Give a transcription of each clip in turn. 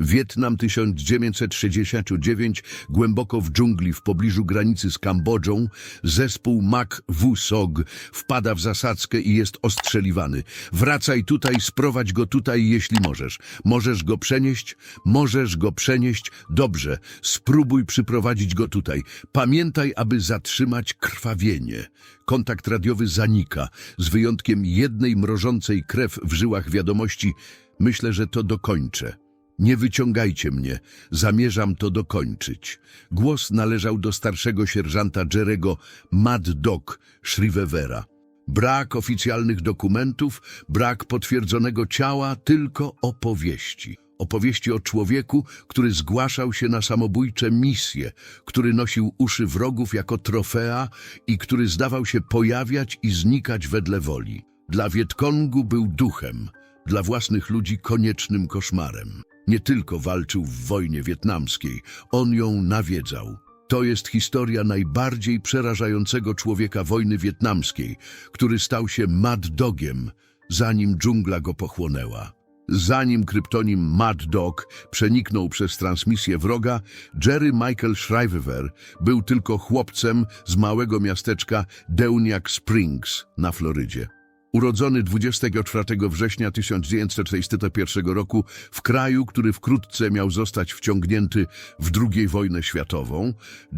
Wietnam 1969, głęboko w dżungli w pobliżu granicy z Kambodżą, zespół Mak Wusog wpada w zasadzkę i jest ostrzeliwany. Wracaj tutaj, sprowadź go tutaj, jeśli możesz. Możesz go przenieść? Możesz go przenieść? Dobrze, spróbuj przyprowadzić go tutaj. Pamiętaj, aby zatrzymać krwawienie. Kontakt radiowy zanika, z wyjątkiem jednej mrożącej krew w żyłach wiadomości. Myślę, że to dokończę. Nie wyciągajcie mnie, zamierzam to dokończyć. Głos należał do starszego sierżanta Jerego Mad Dog Shrivevera. Brak oficjalnych dokumentów, brak potwierdzonego ciała, tylko opowieści. Opowieści o człowieku, który zgłaszał się na samobójcze misje, który nosił uszy wrogów jako trofea i który zdawał się pojawiać i znikać wedle woli. Dla Wietkongu był duchem, dla własnych ludzi koniecznym koszmarem. Nie tylko walczył w wojnie wietnamskiej, on ją nawiedzał. To jest historia najbardziej przerażającego człowieka wojny wietnamskiej, który stał się Mad Dogiem, zanim dżungla go pochłonęła. Zanim kryptonim Mad Dog przeniknął przez transmisję wroga, Jerry Michael Shriver był tylko chłopcem z małego miasteczka Deuniak Springs na Florydzie. Urodzony 24 września 1941 roku w kraju, który wkrótce miał zostać wciągnięty w II wojnę światową,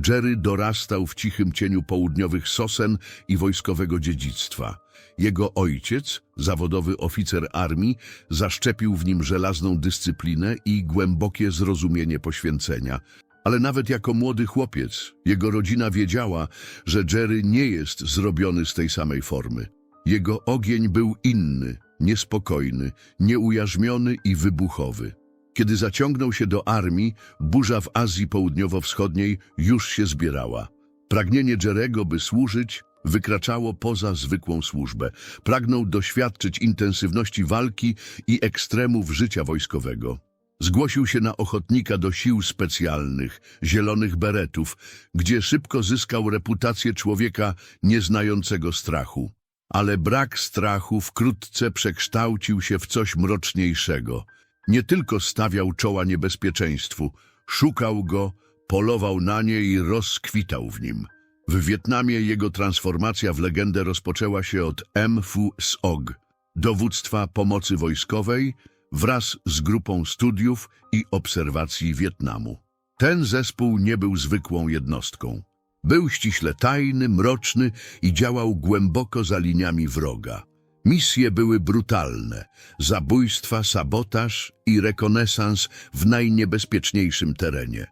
Jerry dorastał w cichym cieniu południowych sosen i wojskowego dziedzictwa. Jego ojciec, zawodowy oficer armii, zaszczepił w nim żelazną dyscyplinę i głębokie zrozumienie poświęcenia. Ale nawet jako młody chłopiec, jego rodzina wiedziała, że Jerry nie jest zrobiony z tej samej formy. Jego ogień był inny, niespokojny, nieujarzmiony i wybuchowy. Kiedy zaciągnął się do armii, burza w Azji Południowo-Wschodniej już się zbierała. Pragnienie Jerego, by służyć, wykraczało poza zwykłą służbę. Pragnął doświadczyć intensywności walki i ekstremów życia wojskowego. Zgłosił się na ochotnika do sił specjalnych, zielonych beretów, gdzie szybko zyskał reputację człowieka nieznającego strachu. Ale brak strachu wkrótce przekształcił się w coś mroczniejszego. Nie tylko stawiał czoła niebezpieczeństwu, szukał go, polował na nie i rozkwitał w nim. W Wietnamie jego transformacja w legendę rozpoczęła się od M. Phu Sog, dowództwa pomocy wojskowej, wraz z grupą studiów i obserwacji Wietnamu. Ten zespół nie był zwykłą jednostką. Był ściśle tajny, mroczny i działał głęboko za liniami wroga. Misje były brutalne. Zabójstwa, sabotaż i rekonesans w najniebezpieczniejszym terenie.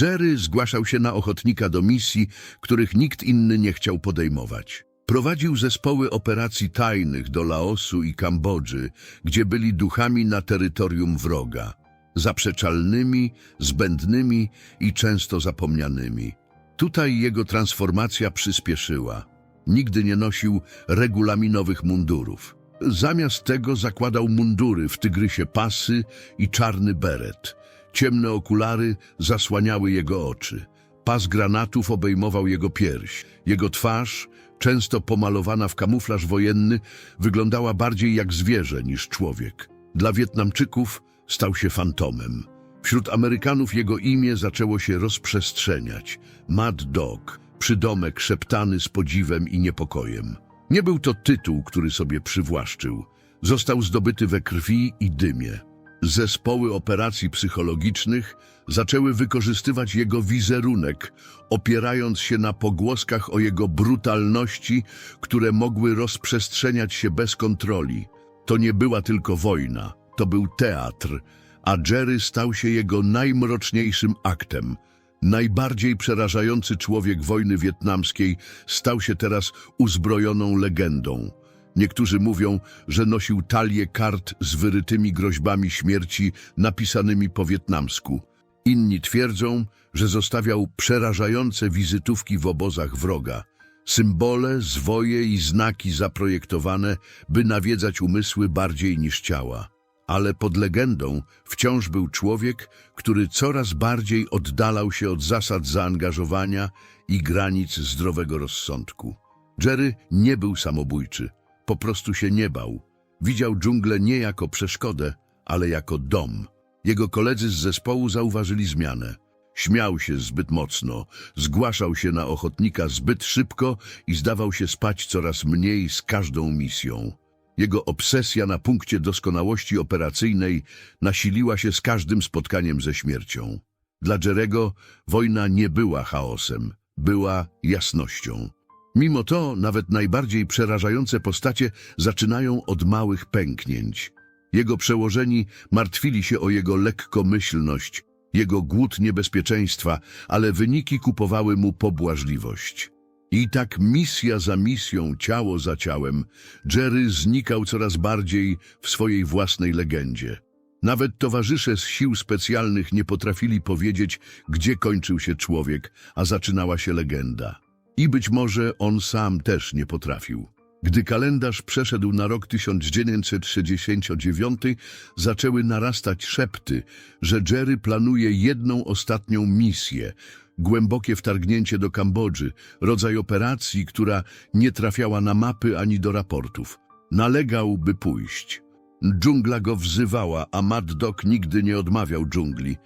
Jerry zgłaszał się na ochotnika do misji, których nikt inny nie chciał podejmować. Prowadził zespoły operacji tajnych do Laosu i Kambodży, gdzie byli duchami na terytorium wroga. Zaprzeczalnymi, zbędnymi i często zapomnianymi. Tutaj jego transformacja przyspieszyła. Nigdy nie nosił regulaminowych mundurów. Zamiast tego zakładał mundury w tygrysie pasy i czarny beret. Ciemne okulary zasłaniały jego oczy. Pas granatów obejmował jego pierś. Jego twarz, często pomalowana w kamuflaż wojenny, wyglądała bardziej jak zwierzę niż człowiek. Dla Wietnamczyków stał się fantomem. Wśród Amerykanów jego imię zaczęło się rozprzestrzeniać. Mad Dog, przydomek szeptany z podziwem i niepokojem. Nie był to tytuł, który sobie przywłaszczył. Został zdobyty we krwi i dymie. Zespoły operacji psychologicznych zaczęły wykorzystywać jego wizerunek, opierając się na pogłoskach o jego brutalności, które mogły rozprzestrzeniać się bez kontroli. To nie była tylko wojna, to był teatr, a Jerry stał się jego najmroczniejszym aktem. Najbardziej przerażający człowiek wojny wietnamskiej stał się teraz uzbrojoną legendą. Niektórzy mówią, że nosił talię kart z wyrytymi groźbami śmierci napisanymi po wietnamsku. Inni twierdzą, że zostawiał przerażające wizytówki w obozach wroga. Symbole, zwoje i znaki zaprojektowane, by nawiedzać umysły bardziej niż ciała. Ale pod legendą wciąż był człowiek, który coraz bardziej oddalał się od zasad zaangażowania i granic zdrowego rozsądku. Jerry nie był samobójczy, po prostu się nie bał. Widział dżunglę nie jako przeszkodę, ale jako dom. Jego koledzy z zespołu zauważyli zmianę. Śmiał się zbyt mocno, zgłaszał się na ochotnika zbyt szybko i zdawał się spać coraz mniej z każdą misją. Jego obsesja na punkcie doskonałości operacyjnej nasiliła się z każdym spotkaniem ze śmiercią. Dla Jerego wojna nie była chaosem, była jasnością. Mimo to nawet najbardziej przerażające postacie zaczynają od małych pęknięć. Jego przełożeni martwili się o jego lekkomyślność, jego głód niebezpieczeństwa, ale wyniki kupowały mu pobłażliwość. I tak misja za misją, ciało za ciałem, Jerry znikał coraz bardziej w swojej własnej legendzie. Nawet towarzysze z sił specjalnych nie potrafili powiedzieć, gdzie kończył się człowiek, a zaczynała się legenda. I być może on sam też nie potrafił. Gdy kalendarz przeszedł na rok 1969, zaczęły narastać szepty, że Jerry planuje jedną ostatnią misję, głębokie wtargnięcie do Kambodży, rodzaj operacji, która nie trafiała na mapy ani do raportów. Nalegał, by pójść. Dżungla go wzywała, a Mad Dog nigdy nie odmawiał dżungli.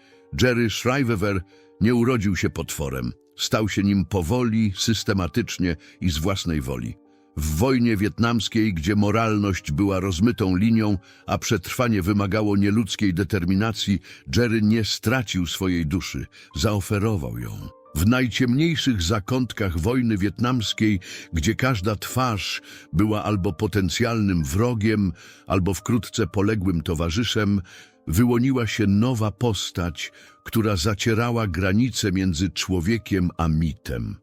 Jerry Shriver nie urodził się potworem. Stał się nim powoli, systematycznie i z własnej woli. W wojnie wietnamskiej, gdzie moralność była rozmytą linią, a przetrwanie wymagało nieludzkiej determinacji, Jerry nie stracił swojej duszy, zaoferował ją. W najciemniejszych zakątkach wojny wietnamskiej, gdzie każda twarz była albo potencjalnym wrogiem, albo wkrótce poległym towarzyszem, wyłoniła się nowa postać, która zacierała granice między człowiekiem a mitem.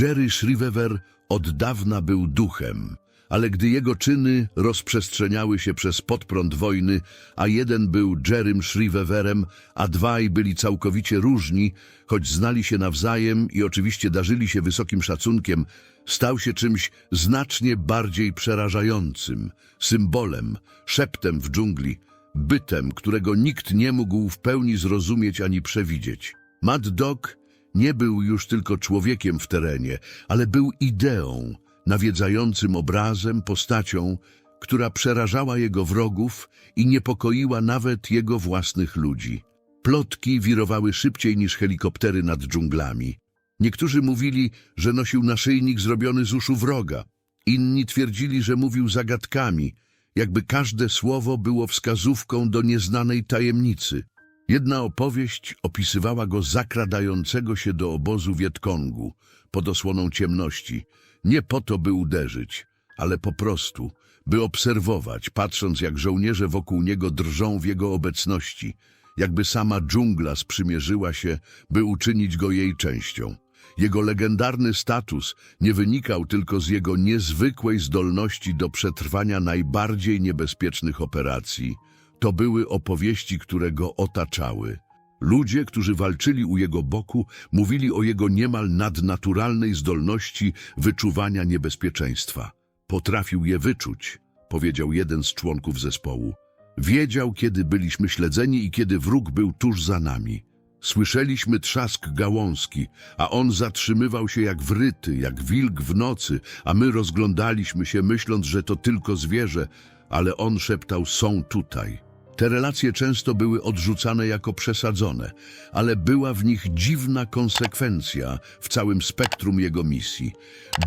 Jerry Shriver od dawna był duchem, ale gdy jego czyny rozprzestrzeniały się przez podprąd wojny, a jeden był Jerrym Shriverem, a dwaj byli całkowicie różni, choć znali się nawzajem i oczywiście darzyli się wysokim szacunkiem, stał się czymś znacznie bardziej przerażającym, symbolem, szeptem w dżungli, bytem, którego nikt nie mógł w pełni zrozumieć ani przewidzieć. Mad Dog nie był już tylko człowiekiem w terenie, ale był ideą, nawiedzającym obrazem, postacią, która przerażała jego wrogów i niepokoiła nawet jego własnych ludzi. Plotki wirowały szybciej niż helikoptery nad dżunglami. Niektórzy mówili, że nosił naszyjnik zrobiony z uszu wroga. Inni twierdzili, że mówił zagadkami, jakby każde słowo było wskazówką do nieznanej tajemnicy. Jedna opowieść opisywała go zakradającego się do obozu Wietkongu pod osłoną ciemności, nie po to, by uderzyć, ale po prostu, by obserwować, patrząc jak żołnierze wokół niego drżą w jego obecności, jakby sama dżungla sprzymierzyła się, by uczynić go jej częścią. Jego legendarny status nie wynikał tylko z jego niezwykłej zdolności do przetrwania najbardziej niebezpiecznych operacji. To były opowieści, które go otaczały. Ludzie, którzy walczyli u jego boku, mówili o jego niemal nadnaturalnej zdolności wyczuwania niebezpieczeństwa. Potrafił je wyczuć, powiedział jeden z członków zespołu. Wiedział, kiedy byliśmy śledzeni i kiedy wróg był tuż za nami. Słyszeliśmy trzask gałązki, a on zatrzymywał się jak wryty, jak wilk w nocy, a my rozglądaliśmy się, myśląc, że to tylko zwierzę, ale on szeptał, są tutaj. Te relacje często były odrzucane jako przesadzone, ale była w nich dziwna konsekwencja w całym spektrum jego misji.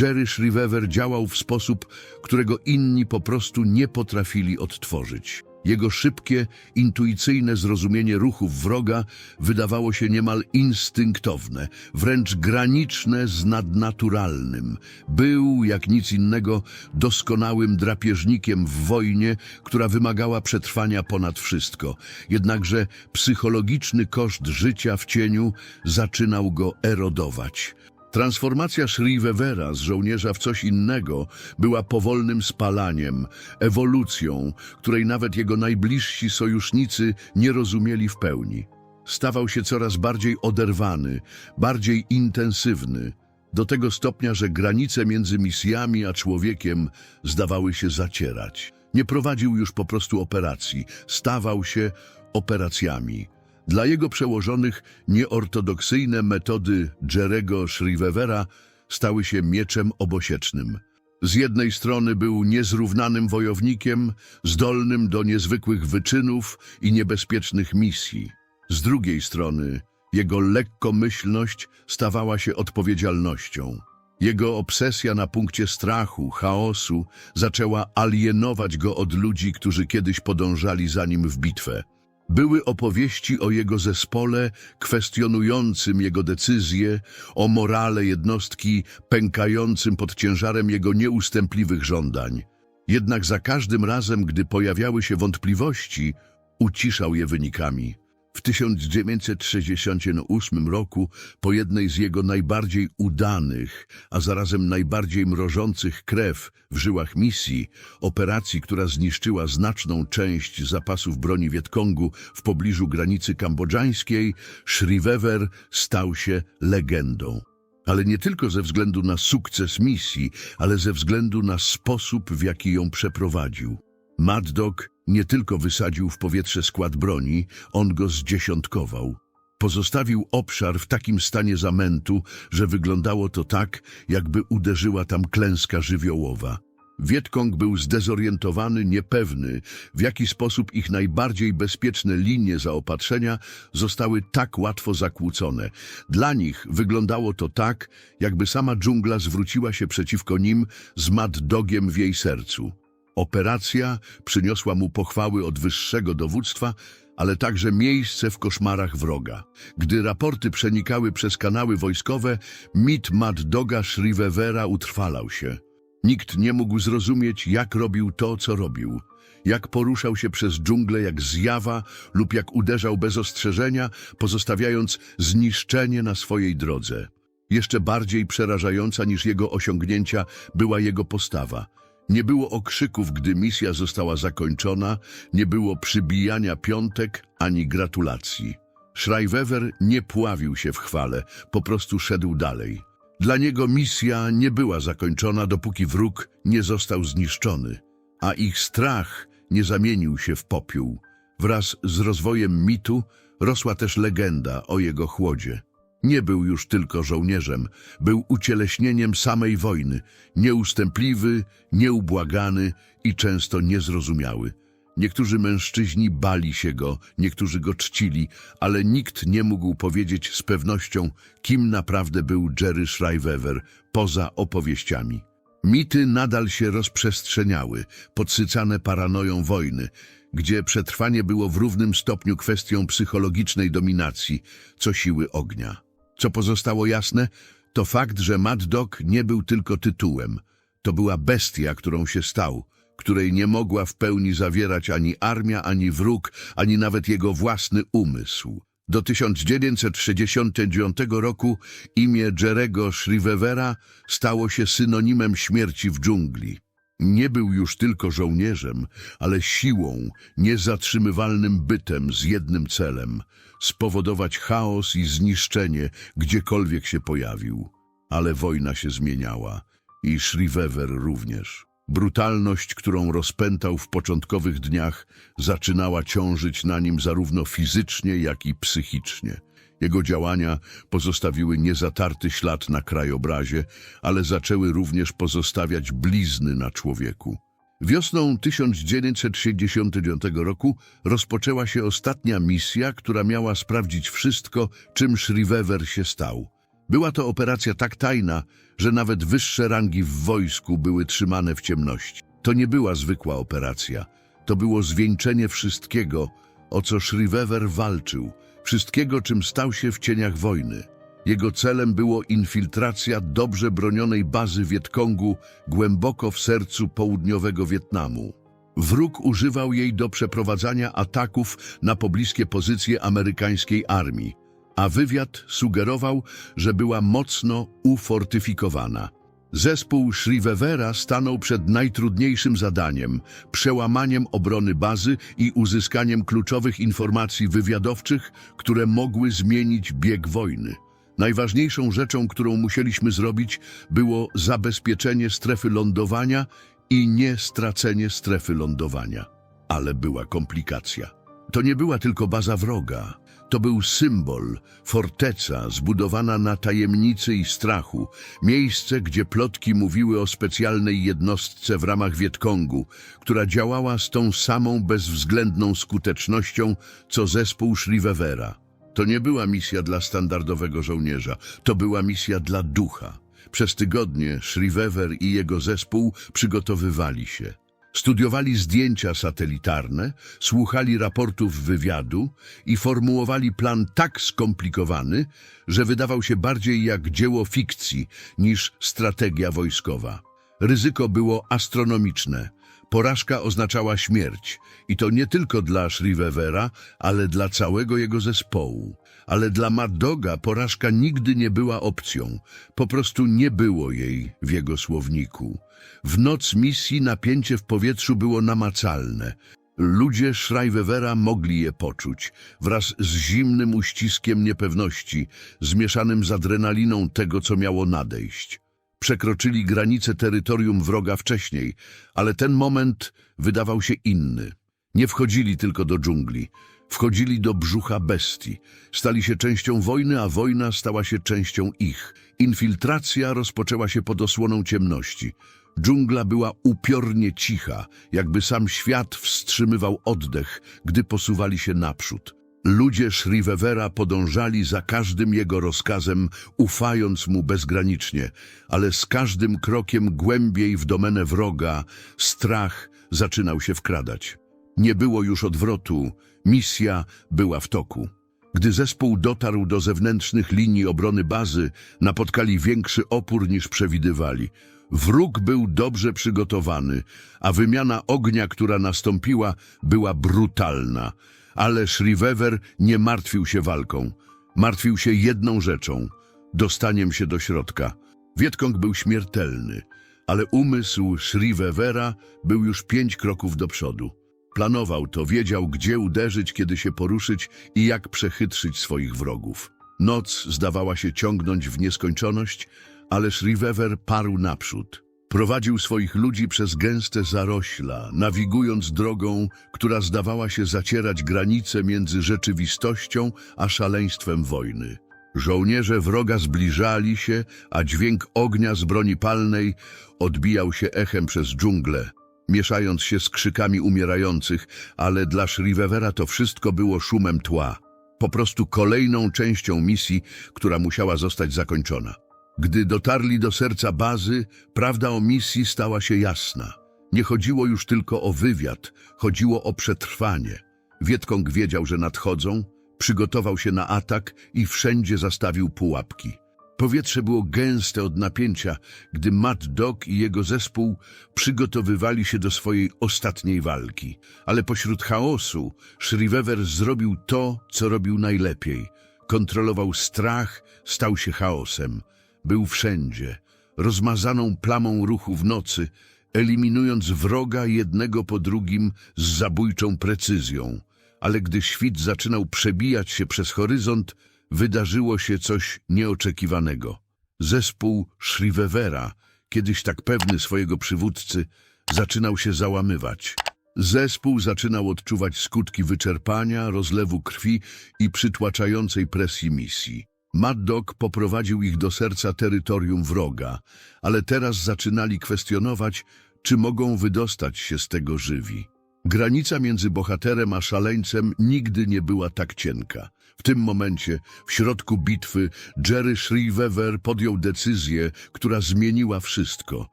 Jerry Shriver działał w sposób, którego inni po prostu nie potrafili odtworzyć. Jego szybkie, intuicyjne zrozumienie ruchów wroga wydawało się niemal instynktowne, wręcz graniczne z nadnaturalnym. Był, jak nic innego, doskonałym drapieżnikiem w wojnie, która wymagała przetrwania ponad wszystko. Jednakże psychologiczny koszt życia w cieniu zaczynał go erodować. Transformacja Shrivevera z żołnierza w coś innego była powolnym spalaniem, ewolucją, której nawet jego najbliżsi sojusznicy nie rozumieli w pełni. Stawał się coraz bardziej oderwany, bardziej intensywny, do tego stopnia, że granice między misjami a człowiekiem zdawały się zacierać. Nie prowadził już po prostu operacji, stawał się operacjami. Dla jego przełożonych nieortodoksyjne metody Jerego Shrivevera stały się mieczem obosiecznym. Z jednej strony był niezrównanym wojownikiem, zdolnym do niezwykłych wyczynów i niebezpiecznych misji. Z drugiej strony jego lekkomyślność stawała się odpowiedzialnością. Jego obsesja na punkcie strachu, chaosu zaczęła alienować go od ludzi, którzy kiedyś podążali za nim w bitwę. Były opowieści o jego zespole kwestionującym jego decyzje, o morale jednostki pękającym pod ciężarem jego nieustępliwych żądań. Jednak za każdym razem, gdy pojawiały się wątpliwości, uciszał je wynikami. W 1968 roku, po jednej z jego najbardziej udanych, a zarazem najbardziej mrożących krew w żyłach misji, operacji, która zniszczyła znaczną część zapasów broni Wietkongu w pobliżu granicy kambodżańskiej, Shrivever stał się legendą. Ale nie tylko ze względu na sukces misji, ale ze względu na sposób, w jaki ją przeprowadził. Mad Dog nie tylko wysadził w powietrze skład broni, on go zdziesiątkował. Pozostawił obszar w takim stanie zamętu, że wyglądało to tak, jakby uderzyła tam klęska żywiołowa. Wietkong był zdezorientowany, niepewny, w jaki sposób ich najbardziej bezpieczne linie zaopatrzenia zostały tak łatwo zakłócone. Dla nich wyglądało to tak, jakby sama dżungla zwróciła się przeciwko nim z Mad Dogiem w jej sercu. Operacja przyniosła mu pochwały od wyższego dowództwa, ale także miejsce w koszmarach wroga. Gdy raporty przenikały przez kanały wojskowe, mit Mad Doga Shrivevera utrwalał się. Nikt nie mógł zrozumieć, jak robił to, co robił. Jak poruszał się przez dżunglę jak zjawa lub jak uderzał bez ostrzeżenia, pozostawiając zniszczenie na swojej drodze. Jeszcze bardziej przerażająca niż jego osiągnięcia była jego postawa. Nie było okrzyków, gdy misja została zakończona, nie było przybijania piątek ani gratulacji. Schreiwever nie pławił się w chwale, po prostu szedł dalej. Dla niego misja nie była zakończona, dopóki wróg nie został zniszczony, a ich strach nie zamienił się w popiół. Wraz z rozwojem mitu rosła też legenda o jego chłodzie. Nie był już tylko żołnierzem, był ucieleśnieniem samej wojny, nieustępliwy, nieubłagany i często niezrozumiały. Niektórzy mężczyźni bali się go, niektórzy go czcili, ale nikt nie mógł powiedzieć z pewnością, kim naprawdę był Jerry Schreiwever poza opowieściami. Mity nadal się rozprzestrzeniały, podsycane paranoją wojny, gdzie przetrwanie było w równym stopniu kwestią psychologicznej dominacji, co siły ognia. Co pozostało jasne, to fakt, że Mad Dog nie był tylko tytułem. To była bestia, którą się stał, której nie mogła w pełni zawierać ani armia, ani wróg, ani nawet jego własny umysł. Do 1969 roku imię Jerego Shrivevera stało się synonimem śmierci w dżungli. Nie był już tylko żołnierzem, ale siłą, niezatrzymywalnym bytem z jednym celem spowodować chaos i zniszczenie, gdziekolwiek się pojawił. Ale wojna się zmieniała i Shrivever również. Brutalność, którą rozpętał w początkowych dniach, zaczynała ciążyć na nim zarówno fizycznie, jak i psychicznie. Jego działania pozostawiły niezatarty ślad na krajobrazie, ale zaczęły również pozostawiać blizny na człowieku. Wiosną 1969 roku rozpoczęła się ostatnia misja, która miała sprawdzić wszystko, czym Shrivever się stał. Była to operacja tak tajna, że nawet wyższe rangi w wojsku były trzymane w ciemności. To nie była zwykła operacja. To było zwieńczenie wszystkiego, o co Shrivever walczył, wszystkiego, czym stał się w cieniach wojny. Jego celem było infiltracja dobrze bronionej bazy Wietkongu głęboko w sercu południowego Wietnamu. Wróg używał jej do przeprowadzania ataków na pobliskie pozycje amerykańskiej armii, a wywiad sugerował, że była mocno ufortyfikowana. Zespół Shrivevera stanął przed najtrudniejszym zadaniem przełamaniem obrony bazy i uzyskaniem kluczowych informacji wywiadowczych, które mogły zmienić bieg wojny. Najważniejszą rzeczą, którą musieliśmy zrobić, było zabezpieczenie strefy lądowania i nie stracenie strefy lądowania. Ale była komplikacja. To nie była tylko baza wroga. To był symbol, forteca zbudowana na tajemnicy i strachu, miejsce, gdzie plotki mówiły o specjalnej jednostce w ramach Wietkongu, która działała z tą samą bezwzględną skutecznością, co zespół Shrivevera. To nie była misja dla standardowego żołnierza, to była misja dla ducha. Przez tygodnie Shrivever i jego zespół przygotowywali się. Studiowali zdjęcia satelitarne, słuchali raportów wywiadu i formułowali plan tak skomplikowany, że wydawał się bardziej jak dzieło fikcji niż strategia wojskowa. Ryzyko było astronomiczne. Porażka oznaczała śmierć i to nie tylko dla Shrivevera, ale dla całego jego zespołu. Ale dla Mad Doga porażka nigdy nie była opcją. Po prostu nie było jej w jego słowniku. W noc misji napięcie w powietrzu było namacalne. Ludzie Schreivevera mogli je poczuć, wraz z zimnym uściskiem niepewności, zmieszanym z adrenaliną tego, co miało nadejść. Przekroczyli granice terytorium wroga wcześniej, ale ten moment wydawał się inny. Nie wchodzili tylko do dżungli, wchodzili do brzucha bestii. Stali się częścią wojny, a wojna stała się częścią ich. Infiltracja rozpoczęła się pod osłoną ciemności. Dżungla była upiornie cicha, jakby sam świat wstrzymywał oddech, gdy posuwali się naprzód. Ludzie Shrivevera podążali za każdym jego rozkazem, ufając mu bezgranicznie, ale z każdym krokiem głębiej w domenę wroga strach zaczynał się wkradać. Nie było już odwrotu, misja była w toku. Gdy zespół dotarł do zewnętrznych linii obrony bazy, napotkali większy opór niż przewidywali. Wróg był dobrze przygotowany, a wymiana ognia, która nastąpiła, była brutalna. Ale Shrivever nie martwił się walką. Martwił się jedną rzeczą – dostaniem się do środka. Wietkong był śmiertelny, ale umysł Shrivevera był już pięć kroków do przodu. Planował to, wiedział, gdzie uderzyć, kiedy się poruszyć i jak przechytrzyć swoich wrogów. Noc zdawała się ciągnąć w nieskończoność, ale Shrievever parł naprzód. Prowadził swoich ludzi przez gęste zarośla, nawigując drogą, która zdawała się zacierać granice między rzeczywistością a szaleństwem wojny. Żołnierze wroga zbliżali się, a dźwięk ognia z broni palnej odbijał się echem przez dżunglę, mieszając się z krzykami umierających, ale dla Shrivevera to wszystko było szumem tła. Po prostu kolejną częścią misji, która musiała zostać zakończona. Gdy dotarli do serca bazy, prawda o misji stała się jasna. Nie chodziło już tylko o wywiad, chodziło o przetrwanie. Wietkong wiedział, że nadchodzą, przygotował się na atak i wszędzie zastawił pułapki. Powietrze było gęste od napięcia, gdy Mad Dog i jego zespół przygotowywali się do swojej ostatniej walki. Ale pośród chaosu Shrievever zrobił to, co robił najlepiej. Kontrolował strach, stał się chaosem. Był wszędzie, rozmazaną plamą ruchu w nocy, eliminując wroga jednego po drugim z zabójczą precyzją. Ale gdy świt zaczynał przebijać się przez horyzont, wydarzyło się coś nieoczekiwanego. Zespół Shrivevera, kiedyś tak pewny swojego przywódcy, zaczynał się załamywać. Zespół zaczynał odczuwać skutki wyczerpania, rozlewu krwi i przytłaczającej presji misji. Mad Dog poprowadził ich do serca terytorium wroga, ale teraz zaczynali kwestionować, czy mogą wydostać się z tego żywi. Granica między bohaterem a szaleńcem nigdy nie była tak cienka. W tym momencie, w środku bitwy, Jerry Shrievever podjął decyzję, która zmieniła wszystko.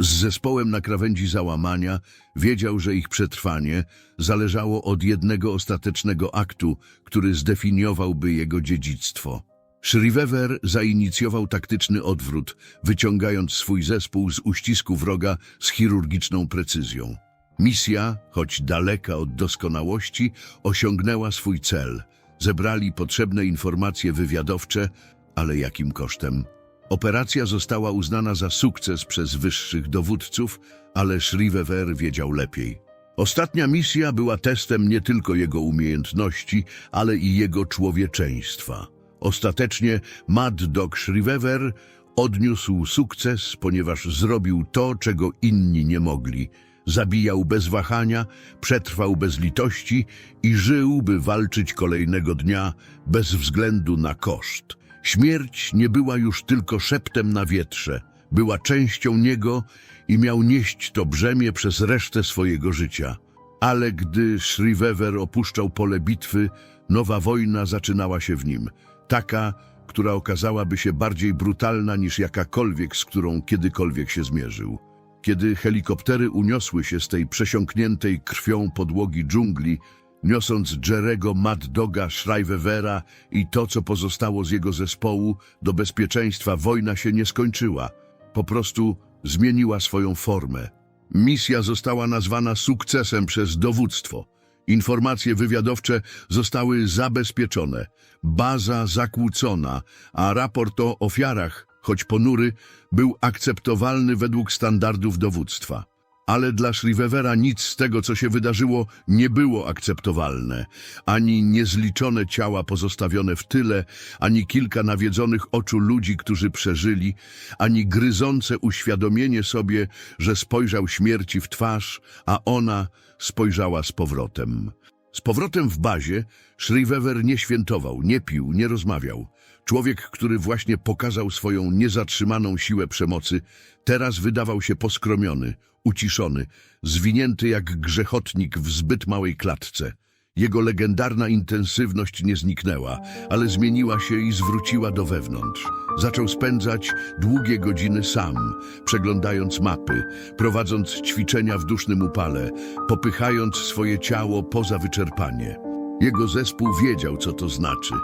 Z zespołem na krawędzi załamania wiedział, że ich przetrwanie zależało od jednego ostatecznego aktu, który zdefiniowałby jego dziedzictwo. Shrievever zainicjował taktyczny odwrót, wyciągając swój zespół z uścisku wroga z chirurgiczną precyzją. Misja, choć daleka od doskonałości, osiągnęła swój cel. Zebrali potrzebne informacje wywiadowcze, ale jakim kosztem? Operacja została uznana za sukces przez wyższych dowódców, ale Shrievever wiedział lepiej. Ostatnia misja była testem nie tylko jego umiejętności, ale i jego człowieczeństwa. Ostatecznie Mad Dog Shrievever odniósł sukces, ponieważ zrobił to, czego inni nie mogli. Zabijał bez wahania, przetrwał bez litości i żył, by walczyć kolejnego dnia bez względu na koszt. Śmierć nie była już tylko szeptem na wietrze, była częścią niego i miał nieść to brzemię przez resztę swojego życia. Ale gdy Shrivever opuszczał pole bitwy, nowa wojna zaczynała się w nim. Taka, która okazałaby się bardziej brutalna niż jakakolwiek, z którą kiedykolwiek się zmierzył. Kiedy helikoptery uniosły się z tej przesiąkniętej krwią podłogi dżungli, niosąc Jerego, Mad Doga, Shrievera i to, co pozostało z jego zespołu, do bezpieczeństwa wojna się nie skończyła. Po prostu zmieniła swoją formę. Misja została nazwana sukcesem przez dowództwo. Informacje wywiadowcze zostały zabezpieczone, baza zakłócona, a raport o ofiarach, choć ponury, był akceptowalny według standardów dowództwa. Ale dla Shrivevera nic z tego, co się wydarzyło, nie było akceptowalne. Ani niezliczone ciała pozostawione w tyle, ani kilka nawiedzonych oczu ludzi, którzy przeżyli, ani gryzące uświadomienie sobie, że spojrzał śmierci w twarz, a ona spojrzała z powrotem. Z powrotem w bazie Shrivever nie świętował, nie pił, nie rozmawiał. Człowiek, który właśnie pokazał swoją niezatrzymaną siłę przemocy, teraz wydawał się poskromiony, uciszony, zwinięty jak grzechotnik w zbyt małej klatce. Jego legendarna intensywność nie zniknęła, ale zmieniła się i zwróciła do wewnątrz. Zaczął spędzać długie godziny sam, przeglądając mapy, prowadząc ćwiczenia w dusznym upale, popychając swoje ciało poza wyczerpanie. Jego zespół wiedział, co to znaczy.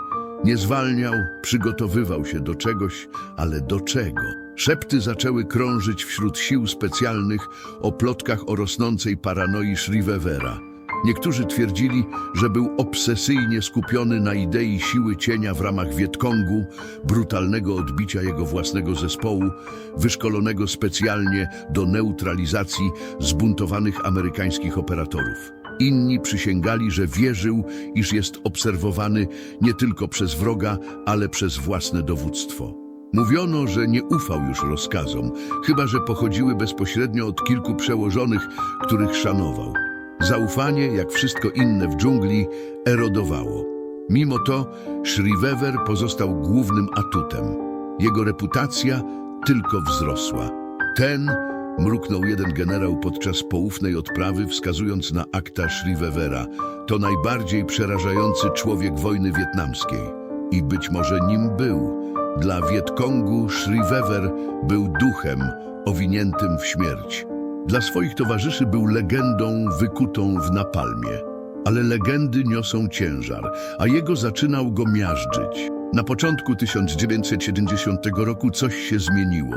Nie zwalniał, przygotowywał się do czegoś, ale do czego? Szepty zaczęły krążyć wśród sił specjalnych o plotkach o rosnącej paranoi Shrivevera. Niektórzy twierdzili, że był obsesyjnie skupiony na idei siły cienia w ramach Wietkongu, brutalnego odbicia jego własnego zespołu, wyszkolonego specjalnie do neutralizacji zbuntowanych amerykańskich operatorów. Inni przysięgali, że wierzył, iż jest obserwowany nie tylko przez wroga, ale przez własne dowództwo. Mówiono, że nie ufał już rozkazom, chyba że pochodziły bezpośrednio od kilku przełożonych, których szanował. Zaufanie, jak wszystko inne w dżungli, erodowało. Mimo to Shrivever pozostał głównym atutem. Jego reputacja tylko wzrosła. Ten, mruknął jeden generał podczas poufnej odprawy, wskazując na akta Shrivevera, to najbardziej przerażający człowiek wojny wietnamskiej. I być może nim był. Dla Wietkongu Shrivever był duchem owiniętym w śmierć. Dla swoich towarzyszy był legendą wykutą w napalmie. Ale legendy niosą ciężar, a jego zaczynał go miażdżyć. Na początku 1970 roku coś się zmieniło.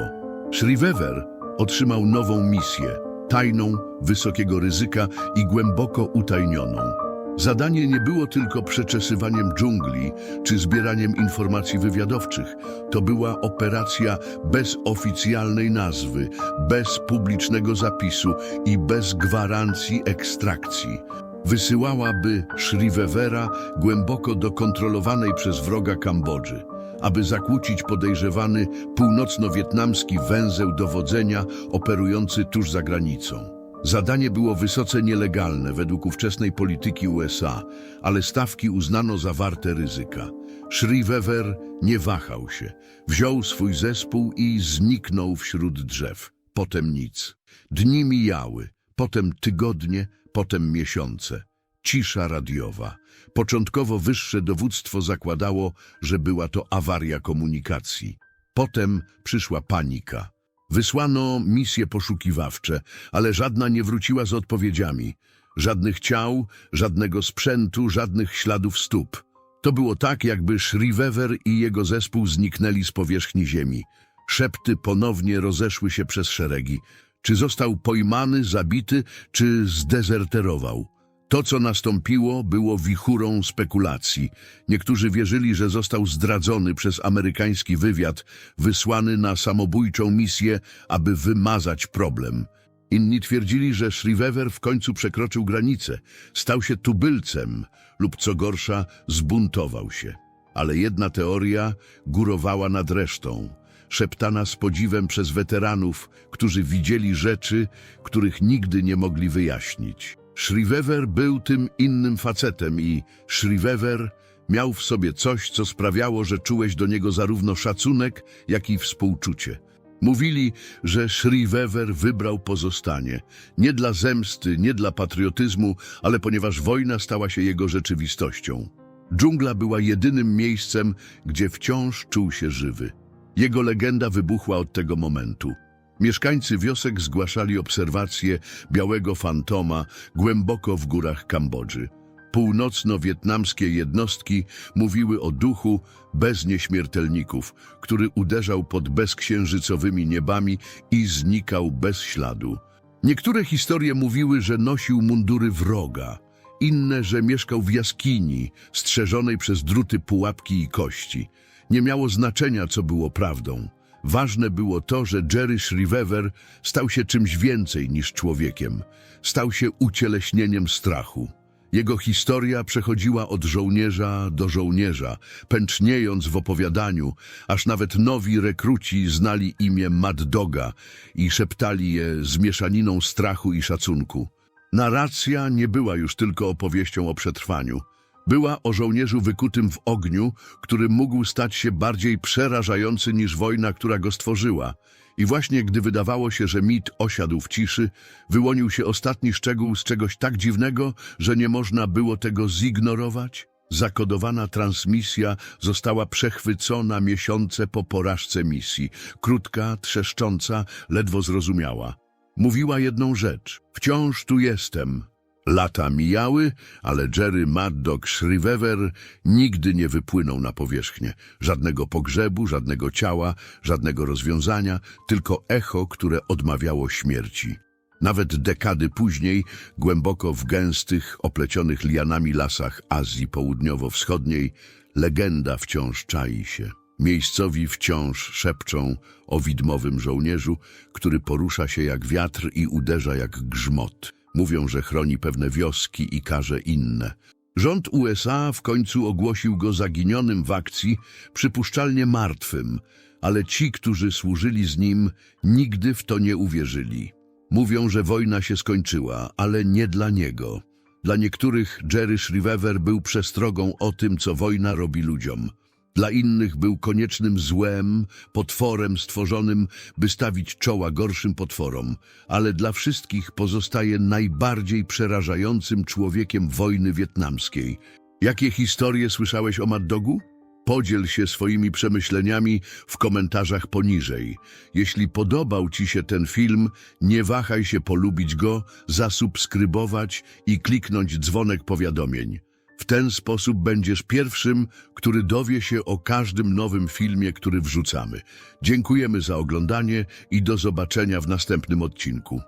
Shrivever otrzymał nową misję, tajną, wysokiego ryzyka i głęboko utajnioną. Zadanie nie było tylko przeczesywaniem dżungli czy zbieraniem informacji wywiadowczych. To była operacja bez oficjalnej nazwy, bez publicznego zapisu i bez gwarancji ekstrakcji. Wysyłałaby Shrivevera głęboko do kontrolowanej przez wroga Kambodży, aby zakłócić podejrzewany północno-wietnamski węzeł dowodzenia operujący tuż za granicą. Zadanie było wysoce nielegalne według ówczesnej polityki USA, ale stawki uznano za warte ryzyka. Shrivever nie wahał się. Wziął swój zespół i zniknął wśród drzew. Potem nic. Dni mijały, potem tygodnie, potem miesiące. Cisza radiowa. Początkowo wyższe dowództwo zakładało, że była to awaria komunikacji. Potem przyszła panika. Wysłano misje poszukiwawcze, ale żadna nie wróciła z odpowiedziami. Żadnych ciał, żadnego sprzętu, żadnych śladów stóp. To było tak, jakby Shrivever i jego zespół zniknęli z powierzchni ziemi. Szepty ponownie rozeszły się przez szeregi. Czy został pojmany, zabity, czy zdezerterował? To, co nastąpiło, było wichurą spekulacji. Niektórzy wierzyli, że został zdradzony przez amerykański wywiad, wysłany na samobójczą misję, aby wymazać problem. Inni twierdzili, że Shrivever w końcu przekroczył granicę, stał się tubylcem lub, co gorsza, zbuntował się. Ale jedna teoria górowała nad resztą. szeptana z podziwem przez weteranów, którzy widzieli rzeczy, których nigdy nie mogli wyjaśnić. Shrivever był tym innym facetem i Shrivever miał w sobie coś, co sprawiało, że czułeś do niego zarówno szacunek, jak i współczucie. Mówili, że Shrivever wybrał pozostanie. Nie dla zemsty, nie dla patriotyzmu, ale ponieważ wojna stała się jego rzeczywistością. Dżungla była jedynym miejscem, gdzie wciąż czuł się żywy. Jego legenda wybuchła od tego momentu. Mieszkańcy wiosek zgłaszali obserwacje białego fantoma głęboko w górach Kambodży. Północno-wietnamskie jednostki mówiły o duchu bez nieśmiertelników, który uderzał pod bezksiężycowymi niebami i znikał bez śladu. Niektóre historie mówiły, że nosił mundury wroga, inne, że mieszkał w jaskini, strzeżonej przez druty pułapki i kości. Nie miało znaczenia, co było prawdą. Ważne było to, że Jerry Shrivever stał się czymś więcej niż człowiekiem. Stał się ucieleśnieniem strachu. Jego historia przechodziła od żołnierza do żołnierza, pęczniejąc w opowiadaniu, aż nawet nowi rekruci znali imię Mad Doga i szeptali je z mieszaniną strachu i szacunku. Narracja nie była już tylko opowieścią o przetrwaniu. Była o żołnierzu wykutym w ogniu, który mógł stać się bardziej przerażający niż wojna, która go stworzyła. I właśnie gdy wydawało się, że mit osiadł w ciszy, wyłonił się ostatni szczegół z czegoś tak dziwnego, że nie można było tego zignorować. Zakodowana transmisja została przechwycona miesiące po porażce misji. Krótka, trzeszcząca, ledwo zrozumiała. Mówiła jedną rzecz. Wciąż tu jestem. Lata mijały, ale Jerry Maddock Shrivever nigdy nie wypłynął na powierzchnię. Żadnego pogrzebu, żadnego ciała, żadnego rozwiązania, tylko echo, które odmawiało śmierci. Nawet dekady później, głęboko w gęstych, oplecionych lianami lasach Azji Południowo-Wschodniej, legenda wciąż czai się. Miejscowi wciąż szepczą o widmowym żołnierzu, który porusza się jak wiatr i uderza jak grzmot. Mówią, że chroni pewne wioski i karze inne. Rząd USA w końcu ogłosił go zaginionym w akcji, przypuszczalnie martwym, ale ci, którzy służyli z nim, nigdy w to nie uwierzyli. Mówią, że wojna się skończyła, ale nie dla niego. Dla niektórych Jerry Shrivever był przestrogą o tym, co wojna robi ludziom. Dla innych był koniecznym złem, potworem stworzonym, by stawić czoła gorszym potworom, ale dla wszystkich pozostaje najbardziej przerażającym człowiekiem wojny wietnamskiej. Jakie historie słyszałeś o Mad Dogu? Podziel się swoimi przemyśleniami w komentarzach poniżej. Jeśli podobał Ci się ten film, nie wahaj się polubić go, zasubskrybować i kliknąć dzwonek powiadomień. W ten sposób będziesz pierwszym, który dowie się o każdym nowym filmie, który wrzucamy. Dziękujemy za oglądanie i do zobaczenia w następnym odcinku.